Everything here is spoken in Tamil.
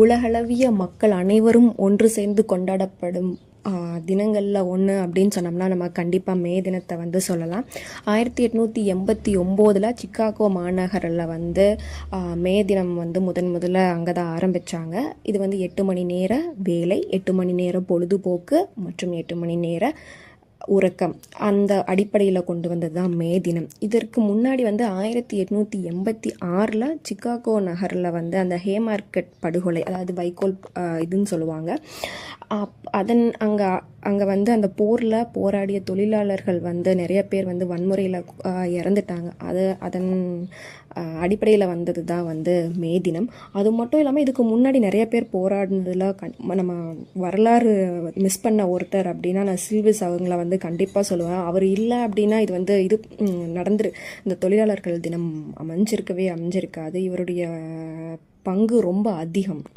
உலகளவிய மக்கள் அனைவரும் ஒன்று சேர்ந்து கொண்டாடப்படும் தினங்களில் ஒன்று அப்படின்னு சொன்னோம்னா நம்ம கண்டிப்பாக மே தினத்தை வந்து சொல்லலாம். ஆயிரத்தி எட்நூற்றி எண்பத்தி ஒம்போதில் சிக்காகோ மாநகரில் வந்து மே தினம் வந்து முதன் முதல்ல அங்கே தான் ஆரம்பித்தாங்க இது வந்து எட்டு மணி நேர வேலை எட்டு மணி நேர பொழுதுபோக்கு மற்றும் எட்டு மணி நேர உறக்கம் அந்த அடிப்படையில் கொண்டு வந்தது தான் மே தினம். இதற்கு முன்னாடி வந்து ஆயிரத்தி எட்நூற்றி எண்பத்தி ஆறில் சிக்காகோ நகரில் வந்து அந்த ஹேமார்க்கெட் படுகொலை அதாவது வைக்கோல் இதுன்னு சொல்லுவாங்க. அப் அதன் அங்கே அங்கே வந்து அந்த போரில் போராடிய தொழிலாளர்கள் வந்து நிறைய பேர் வந்து வன்முறையில் இறந்துட்டாங்க. அது அதன் அடிப்படையில் வந்தது தான் வந்து மே தினம். அது மட்டும் இல்லாமல் இதுக்கு முன்னாடி நிறைய பேர் போராடினதில் கண் நம்ம வரலாறு மிஸ் பண்ண ஒருத்தர் அப்படின்னா நான் சில்விஸ் அவங்கள வந்து கண்டிப்பாக சொல்லுவேன். அவர் இல்லை அப்படின்னா இது வந்து இது நடந்துரு இந்த தொழிலாளர்கள் தினம் அமைஞ்சிருக்கவே அமைஞ்சிருக்காது. இவருடைய பங்கு ரொம்ப அதிகம்.